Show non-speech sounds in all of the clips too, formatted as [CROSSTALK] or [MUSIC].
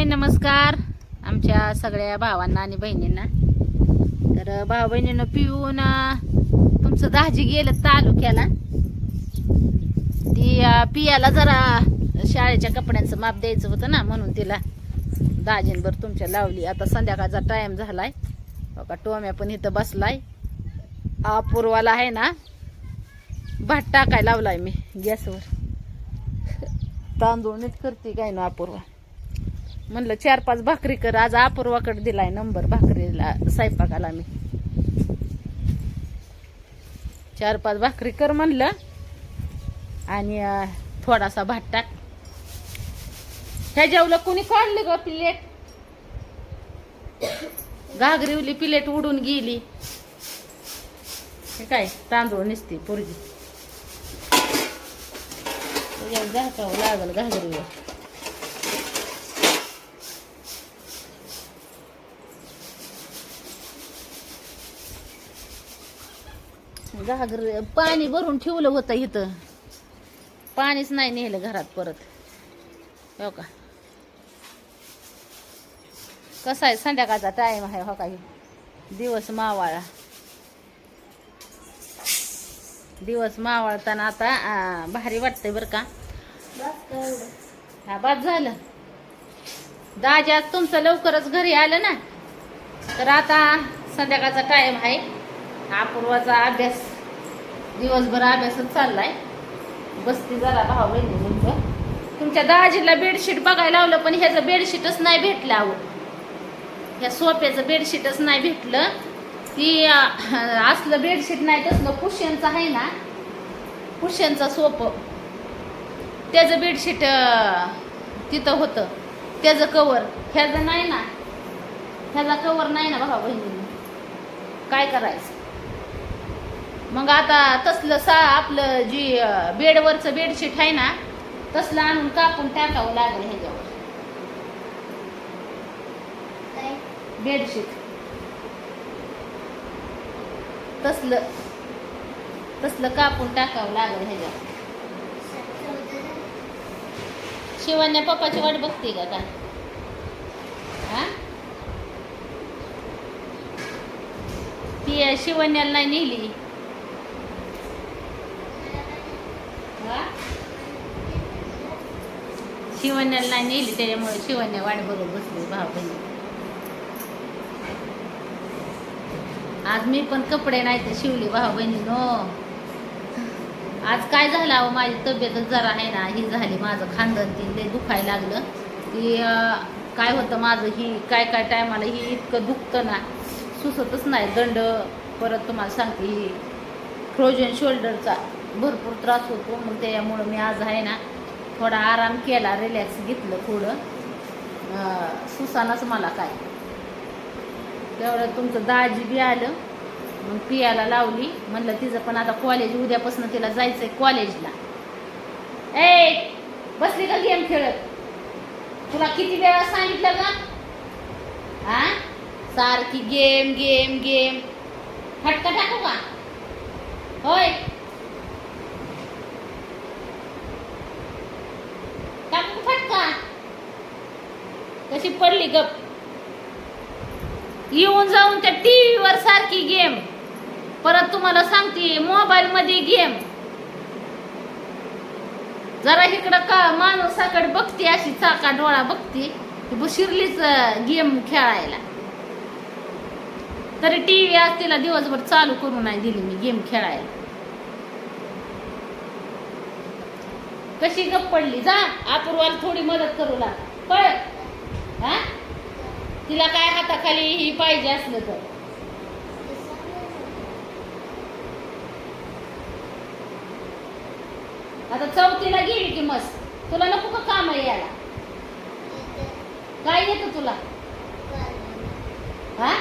हाय नमस्कार. आमच्या सगळ्या भावांना आणि बहिणींना. तर भाऊ बहिणीनं पिऊन तुमचं दाजी गेलं तालुक्याला. ती पियाला जरा शाळेच्या कपड्यांचं माप द्यायचं होतं ना म्हणून तिला दाजींबर तुमच्या लावली. आता संध्याकाळचा टाईम झालाय. हो का टोम्या पण इथं बसलाय. अपूर्वाला आहे ना भात टाकाय लावलाय मी गॅसवर. तांदूळ नीट करते काय ना अपूर्वा. म्हणलं चार पाच भाकरी कर. आज अपूर्वाकडे दिलाय नंबर भाकरीला स्वयंपाकाला मी. चार पाच भाकरी कर म्हणलं. आणि थोडासा भात टाक. ह्या जेवलं कुणी काढली ग प्लेट घागरीवली प्लेट उडून गेली. हे काय तांदूळ निसते पोरगी. लागल घागरीवर. घागर पाणी भरून ठेवलं होतं इथं. पाणीच नाही नेलं घरात परत. हो का? कसा आहे संध्याकाळचा टाईम आहे हो काही? दिवस मावाळा. दिवस मावळताना आता भारी वाटतंय बरं का? हा बाद झालं. दाजी आज तुमचं लवकरच घरी आलं ना? तर आता संध्याकाळचा टाईम आहे. अपूर्वाचा अभ्यास दिवसभर अभ्यासच चाललाय. बसती जरा भाऊ बहिणी तुमच्या दाजीला बेडशीट बघायला लावलं पण ह्याचं बेडशीटच नाही भेटलं अहो. ह्या सोफ्याचं बेडशीटच नाही भेटलं. ती असलं बेडशीट नाही तसलं कुशनचं आहे ना कुशनचं सोप. त्याचं बेडशीट तिथं होतं. त्याचं कवर ह्याचं नाही ना. ह्याचा कवर नाही ना भावा बहिणी काय करायचं? मग आता तसलं सा आपलं जी बेडवरचं बेडशीट आहे ना तसलं आणून कापून टाकावं लागेल ह्याच्यावर. बेडशीट. तसलं तसलं कापून टाकावं लागेल ह्याच्यावर. शिवान्या पप्पाची वाट बघते का काय हा? ती शिवण्याला नाही नेली. शिवण्याला नाही नेली त्याच्यामुळे शिवण्या वाट बघत बसली भाव बहिणी आज मी पण कपडे नाही तर शिवले भाव बहिणी नो आज काय झालं अहो माझी तब्येतच जरा आहे ना ही झाली माझं खांदण ती लय दुखायला लागलं. की काय होतं माझं ही काय काय टायमाला ही इतकं दुखतं ना सुसतच नाही दंड. परत तुम्हाला सांगते ही फ्रोजन शोल्डरचा भरपूर त्रास होतो मग त्याच्यामुळं मी आज आहे ना थोडा आराम केला रिलॅक्स घेतलं थोडं. सुसानच मला काय. तेवढं तुमचं दाजी बी आलं मग पियाला लावली. म्हणलं तिचं पण आता कॉलेज उद्यापासून तिला जायचंय कॉलेजला ए बसली का गेम खेळत? तुला किती वेळा सांगितलं का हा सारखी गेम गेम गेम. फटका टाकू का? होय टाकू का फटका कशी पडली गप? येऊन जाऊन त्या टीव्हीवर सारखी गेम. परत तुम्हाला सांगते मोबाईल मध्ये गेम. जरा इकडं का माणसाकडे बघते अशी चाका डोळा बघते की बशिरलीच गेम खेळायला. तरी टीव्ही आज तिला दिवसभर चालू करून नाही दिली मी गेम खेळायला. कशी गप पडली. जा अपूर्वाला थोडी मदत करू लाग. पळ. हा? तिला काय हाताखाली ही पाहिजे असलं तर. आता चौथीला गेली की मस्त. तुला नको का काम यायला? काय येतं तुला? हा?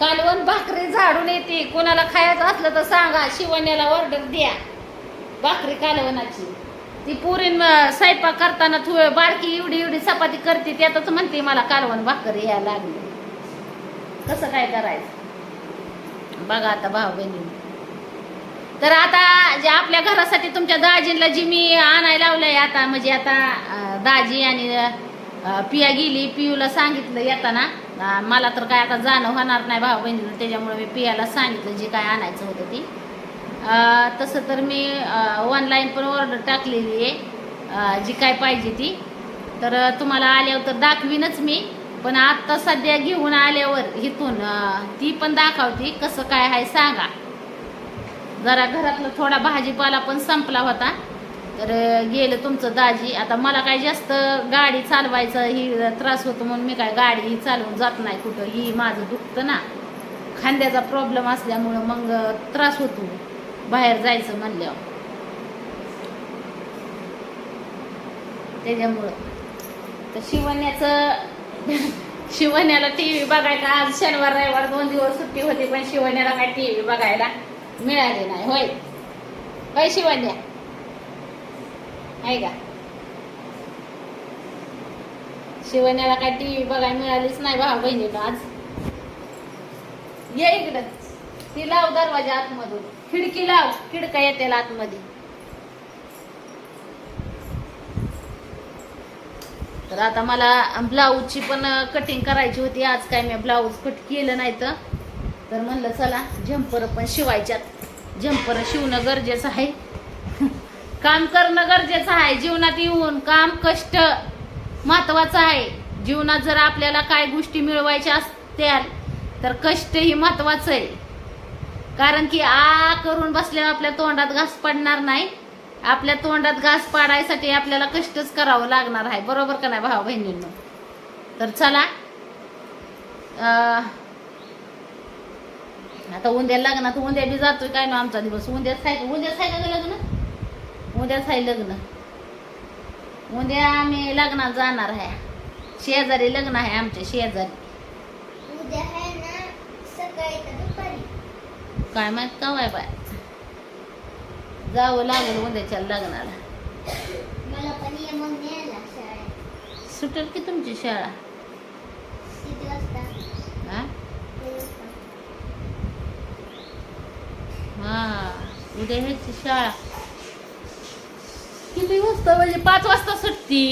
कालवण भाकरी झाडून येते. कोणाला खायचं असलं तर सांगा. शिवण्याला ऑर्डर द्या. भाकरी कालवणाची. ती पुरीन स्वयंपाक करताना थो बारकी एवढी एवढी चपाती करते त्यातच म्हणते मला कालवण भाकरी यायला लागली. कसं काय करायचं? बघा आता भाऊ बहिणी. तर आता जे आपल्या घरासाठी तुमच्या दाजींला जी मी आणायला लावलंय आता म्हणजे आता दाजी आणि पिया गेली पियूला सांगितलं येताना मला तर काय आता जाणं होणार नाही भाऊ बहिणीला त्याच्यामुळे मी पियाला सांगितलं जे काय आणायचं होतं ती. तसं तर मी ऑनलाईन पण ऑर्डर टाकलेली आहे. जी काय पाहिजे ती. तर तुम्हाला आल्यावर तर दाखवीनच मी. पण आत्ता सध्या घेऊन आल्यावर इथून ती पण दाखवती. कसं काय आहे सांगा. जरा घरातला थोडा भाजीपाला पण संपला होता. तर गेलं तुमचं दाजी. आता मला काय जास्त गाडी चालवायचं ही त्रास होतो म्हणून मी काय गाडी चालवून जात नाही कुठं. ही माझं दुखतं ना. खांद्याचा प्रॉब्लेम असल्यामुळं मग त्रास होतो. बाहेर जायचं म्हणल्यावर. त्याच्यामुळं. तर शिवण्याचं शिवण्याला टी व्ही बघायला आज शनिवार रविवार दोन दिवस सुट्टी होती पण शिवण्याला काय टी व्ही बघायला मिळाली नाही होय. होय शिवण्या. आहे का? शिवण्याला काय टी व्ही बघायला मिळालीच नाही भाऊ बहिणीला आज. ये इकडं. ती लाव दरवाजा आतमधून. खिडकी लाव खिडका येते आतमध्ये. तर आता मला ब्लाऊजची पण कटिंग करायची होती. आज काय मी ब्लाऊज कट केलं नाही तर. म्हणलं चला झंपर पण शिवायच्यात. झंपर शिवणं गरजेचं आहे. काम करणं गरजेचं आहे. जीवनात येऊन काम कष्ट महत्वाचं आहे. जीवनात जर आपल्याला काय गोष्टी मिळवायच्या असत्या तर कष्ट ही महत्वाचं आहे. कारण की आ करून बसल्यावर आपल्या तोंडात घास पडणार नाही. आपल्या तोंडात घास पाडायसाठी आपल्याला कष्टच करावं लागणार आहे. बरोबर का नाही भाऊ बहिणींनो? तर चला. आता उद्या लग्नात उद्या बी जातोय काय ना आमचा दिवस. उद्याच साय उद्याच आहे का लग्न? उद्याच आहे लग्न. उद्या आम्ही लग्नात जाणार आहे. शेजारी लग्न आहे आमच्या शेजारी उद्या आहे ना सकाळी का दुपारी काय माहीत का वाय बाय. जावं लागेल उद्याच्या लग्नाला. सुटेल की तुमची शाळा? हा? हा उद्या ह्याची शाळा. किती वाजता म्हणजे पाच वाजता सुटती.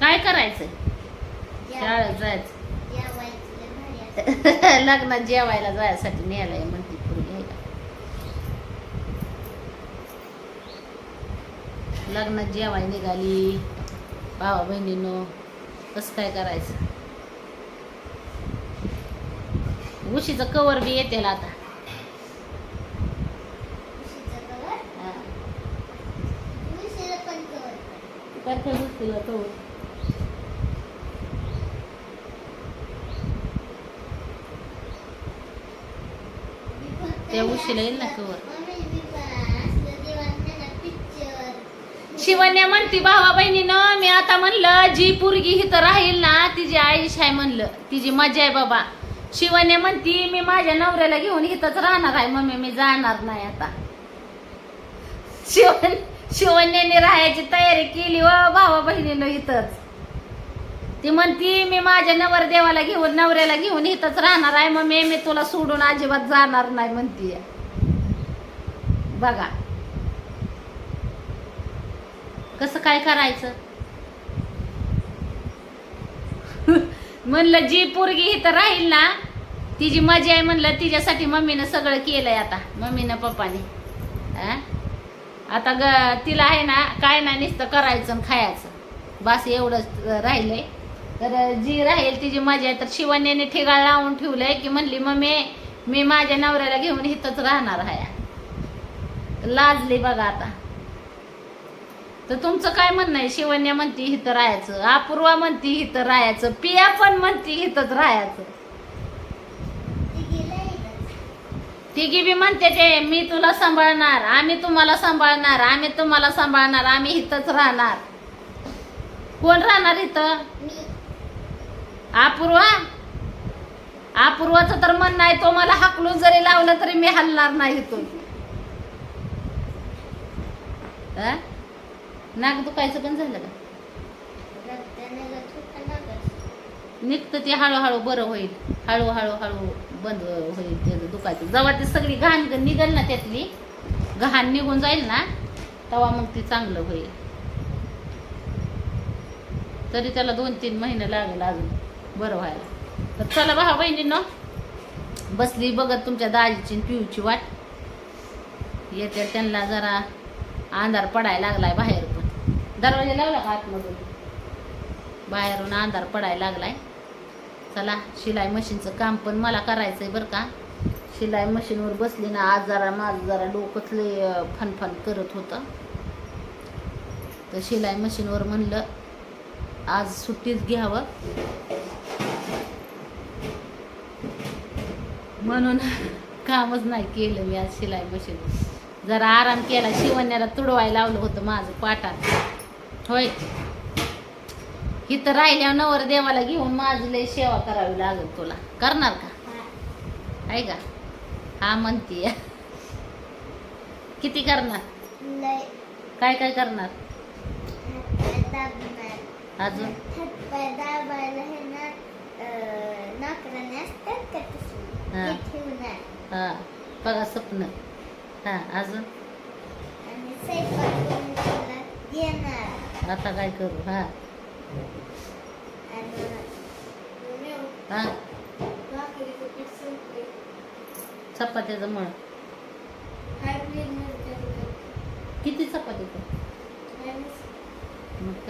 काय करायचं? शाळेत जायचं या बाईची लय भारी असते. [LAUGHS] लग्नात जेवायला जायसाठी न्यायला म्हणते का? लग्नात जेवाय निघाली. भावा बहिणीनो कसं काय करायचं? उशीचं कवर बी येते आता. कवर, हा. उशीला पण कवर. करते गोष्टीला कवर मी फक्त त्या उशीला येईल ना कवर. शिवन्या शिवण्या म्हणती भावा बहिणीनं मी आता म्हणलं जी पोरगी इथं राहील ना तिची आईश आहे म्हणलं. तिची मजा आहे बाबा. शिवन्या म्हणती मी माझ्या नवऱ्याला घेऊन इथंच राहणार आहे मम्मी मी जाणार नाही आता. शिवन शिवन्याने राहायची तयारी केली व भावा बहिणीनं इथंच. ती म्हणती मी माझ्या नवरदेवाला घेऊन नवऱ्याला घेऊन इथंच राहणार आहे मग मी तुला सोडून अजिबात जाणार नाही म्हणतीये बघा. कसं काय करायचं? [LAUGHS] म्हणलं जी पोरगी इथं राहील ना तिची मजा आहे म्हणलं तिच्यासाठी मम्मीनं सगळं केलंय आता मम्मीनं पप्पाने. आ? आता ग तिला आहे ना काय नाही नुसतं करायचं आणि खायचं. बस एवढंच राहिलंय. तर जी राहील तिची मजा आहे तर शिवण्याने ठिगाळ लावून ठेवलंय की म्हणली मग मी मी माझ्या नवऱ्याला घेऊन इथंच राहणार आहे. लाजली बघा आता. तर तुमचं काय म्हणणं आहे? शिवण्या म्हणती इथं राहायचं. अपूर्वा म्हणती इथं राहायचं. पिया पण म्हणती इथंच राहायचं. ती तिघी बी म्हणते ते मी तुला सांभाळणार आम्ही तुम्हाला सांभाळणार आम्ही तुम्हाला सांभाळणार आम्ही इथंच राहणार. कोण राहणार इथं? अपूर्वा? अपूर्वाचं तर म्हणणं आहे तो मला हाकलून जरी लावलं तरी मी हलणार नाही तो हा? नाक दुखायचं पण झालं का? रक्तानं निघतं ते हळूहळू बरं होईल. हळूहळू हळू बंद होईल ते दुखायचं. जेव्हा ती सगळी घाण निघेल ना त्यातली घाण निघून जाईल ना तेव्हा मग ती चांगलं होईल. तरी त्याला दोन तीन महिने लागेल अजून. बरं व्हायला. तर चला भाऊ बहिणींना बसली बघत तुमच्या दाजीची पिऊची वाट. येते त्यांना जरा अंधार पडायला लागलाय बाहेर पण. दरवाजा लावला का आतमधून? बाहेरून अंधार पडायला लागलाय. चला शिलाई मशीनचं काम पण मला करायचंय बरं का. शिलाई मशीनवर बसली ना आज जरा माझं जरा डोकंच लय फनफन करत होतं. तर शिलाई मशीनवर म्हणलं आज सुट्टीच घ्यावं. म्हणून कामच नाही केलं मी आज शिलाई मशीन. जरा आराम केला शिवण्याला तुडवायला लावलं होतं माझं पाटात. होय. इथं राहिल्यावर नवर देवाला घेऊन माझं लय सेवा करावी लागेल तुला. करणार का? आहे का? हा म्हणतीय. किती करणार? काय काय करणार? अजून? हे. हा. हा. बघा स्वप्न. हा अजून? आता काय करू? हा. हा. चपात्याचं मळ. किती मस्त. मग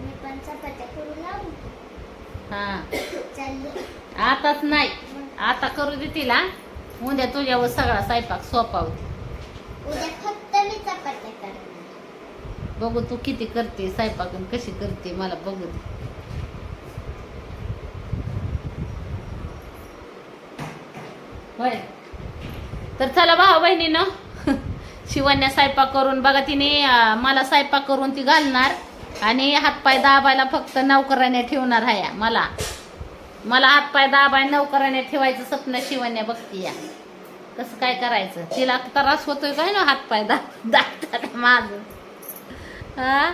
मी पण चपात्या करू लागू हा. आताच नाही. आता करू दे तिला. उद्या तुझ्यावर सगळा स्वयंपाक चपात्या करणार बघू तू किती करते स्वयंपाक कशी करते मला बघू दे. होय. तर चला भाऊ बहिणीनं. [LAUGHS] शिवण्या स्वयंपाक करून बघा तिने मला स्वयंपाक करून ती घालणार. आणि हातपाय दाबायला फक्त नौकराने ठेवणार आहे मला. मला हातपाय दाबाय नौकराने ठेवायचं स्वप्न शिवण्या बघती या. कसं काय करायचं? तिला त्रास होतोय काय ना हातपाय दाब दाबतात माझं हा?